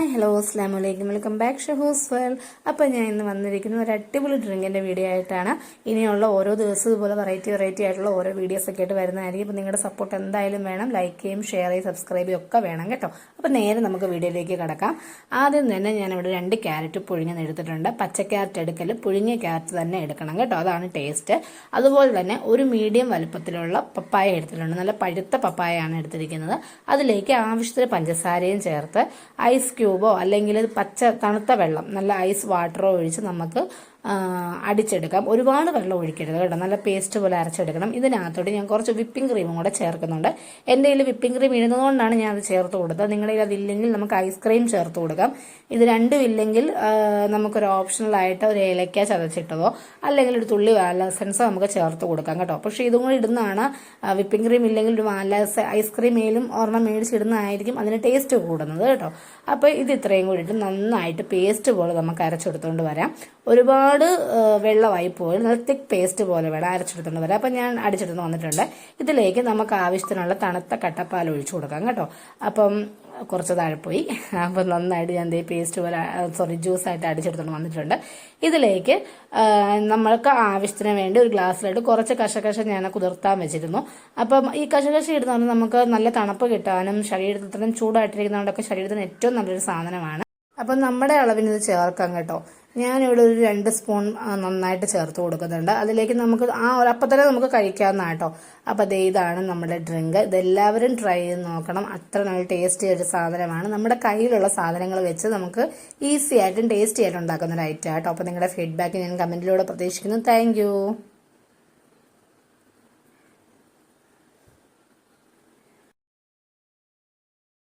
Hi hello അസ്ലാം വലൈക്കും welcome back ഷഹൂസ് വേൾ അപ്പോൾ ഞാൻ ഇന്ന് വന്നിരിക്കുന്ന ഒരു അടിപൊളി ഡ്രിങ്കിന്റെ വീഡിയോ ആയിട്ടാണ്. ഇനിയുള്ള ഓരോ ദിവസവും ഇതുപോലെ വെറൈറ്റി വെറൈറ്റി ആയിട്ടുള്ള ഓരോ വീഡിയോസ് ഒക്കെ ആയിട്ട് വരുന്നതായിരിക്കും. അപ്പോൾ നിങ്ങളുടെ സപ്പോർട്ട് എന്തായാലും വേണം. ലൈക്ക് ചെയ്യും ഷെയർ ചെയ്യും സബ്സ്ക്രൈബ് ചെയ്യും ഒക്കെ വേണം കേട്ടോ. അപ്പോൾ നേരെ നമുക്ക് വീഡിയോയിലേക്ക് കിടക്കാം. ആദ്യം തന്നെ ഞാൻ ഇവിടെ രണ്ട് ക്യാരറ്റ് പുഴുങ്ങി എടുത്തിട്ടുണ്ട്. പച്ച ക്യാരറ്റ് എടുക്കൽ പുഴുങ്ങിയ ക്യാരറ്റ് തന്നെ എടുക്കണം കേട്ടോ. അതാണ് ടേസ്റ്റ് അതുപോലെ തന്നെ ഒരു മീഡിയം വലുപ്പത്തിലുള്ള പപ്പായ എടുത്തിട്ടുണ്ട്. നല്ല പഴുത്ത പപ്പായയാണ് എടുത്തിരിക്കുന്നത്. അതിലേക്ക് ആവശ്യത്തിന് പഞ്ചസാരയും ചേർത്ത് ഐസ് ക്യൂബോ അല്ലെങ്കിൽ പച്ച തണുത്ത വെള്ളം നല്ല ഐസ് വാട്ടറോ ഒഴിച്ച് നമുക്ക് അടിച്ചെടുക്കാം. ഒരുപാട് വെള്ളം ഒഴിക്കരുത് കേട്ടോ. നല്ല പേസ്റ്റ് പോലെ അരച്ചെടുക്കണം. ഇതിനകത്തോട്ട് ഞാൻ കുറച്ച് വിപ്പിംഗ് ക്രീമും കൂടെ ചേർക്കുന്നുണ്ട്. എന്റെ കയ്യിൽ വിപ്പിംഗ് ക്രീം ഇടുന്നതുകൊണ്ടാണ് ഞാൻ അത് ചേർത്ത് കൊടുത്തത്. നിങ്ങളുടെ അതില്ലെങ്കിൽ നമുക്ക് ഐസ്ക്രീം ചേർത്ത് കൊടുക്കാം. ഇത് രണ്ടും ഇല്ലെങ്കിൽ നമുക്കൊരു ഓപ്ഷണലായിട്ട് ഒരു ഏലക്ക ചതച്ചിട്ടതോ അല്ലെങ്കിൽ ഒരു തുള്ളി വാലസൻസോ നമുക്ക് ചേർത്ത് കൊടുക്കാം കേട്ടോ. പക്ഷേ ഇതും കൂടി ഇടുന്നതാണ്. വിപ്പിംഗ് ക്രീം ഇല്ലെങ്കിൽ ഒരു വാലസ് ഐസ്ക്രീം മേലും ഒരെണ്ണം മേടിച്ചിടുന്നതായിരിക്കും അതിന് ടേസ്റ്റ് കൂടുന്നത് കേട്ടോ. അപ്പോൾ ഇത് ഇത്രയും കൂടിയിട്ട് നന്നായിട്ട് പേസ്റ്റ് പോലെ നമുക്ക് അരച്ചെടുത്തുകൊണ്ട് വരാം. ഒരുപാട് ആ, വെള്ളമായി പോയി. നല്ല തിക്ക് പേസ്റ്റ് പോലെ വേണം അരച്ചെടുത്തോണ്ട് വരാം. അപ്പം ഞാൻ അടിച്ചെടുത്ത് വന്നിട്ടുണ്ട്. ഇതിലേക്ക് നമുക്ക് ആവശ്യത്തിനുള്ള തണുത്ത കട്ടപ്പാൽ ഒഴിച്ചു കൊടുക്കാം കേട്ടോ. അപ്പം കുറച്ച് താഴെ പോയി. അപ്പം നന്നായിട്ട് ഞാൻ ദേ പേസ്റ്റ് പോലെ സോറി ജ്യൂസായിട്ട് അടിച്ചെടുത്തുകൊണ്ട് വന്നിട്ടുണ്ട്. ഇതിലേക്ക് നമ്മൾക്ക് ആവശ്യത്തിന് വേണ്ടി ഒരു ഗ്ലാസ്സിലായിട്ട് കുറച്ച് കശകശ ഞാൻ കുതിർത്താൻ വെച്ചിരുന്നു. അപ്പം ഈ കശകശ ഇടുന്ന നമുക്ക് നല്ല തണുപ്പ് കിട്ടാനും ശരീരത്തിനും ചൂടായിട്ടിരിക്കുന്നതുകൊണ്ടൊക്കെ ശരീരത്തിന് ഏറ്റവും നല്ലൊരു സാധനമാണ്. അപ്പം നമ്മുടെ അളവിന് ഇത് ചേർക്കാം കേട്ടോ. ഞാനിവിടെ ഒരു രണ്ട് സ്പൂൺ നന്നായിട്ട് ചേർത്ത് കൊടുക്കുന്നുണ്ട്. അതിലേക്ക് നമുക്ക് ആ ഒരു അപ്പം തന്നെ നമുക്ക് കഴിക്കാവുന്ന കേട്ടോ. അപ്പം ദേ ഇതാണ് നമ്മുടെ ഡ്രിങ്ക്. ഇതെല്ലാവരും ട്രൈ ചെയ്ത് നോക്കണം. അത്ര നല്ല ടേസ്റ്റി ഒരു സാധനമാണ്. നമ്മുടെ കയ്യിലുള്ള സാധനങ്ങൾ വെച്ച് നമുക്ക് ഈസി ആയിട്ടും ടേസ്റ്റി ആയിട്ടും ഉണ്ടാക്കുന്ന ഒരു ഐറ്റം കേട്ടോ. അപ്പം നിങ്ങളുടെ ഫീഡ്ബാക്ക് ഞാൻ കമന്റിലൂടെ പ്രതീക്ഷിക്കുന്നു. താങ്ക്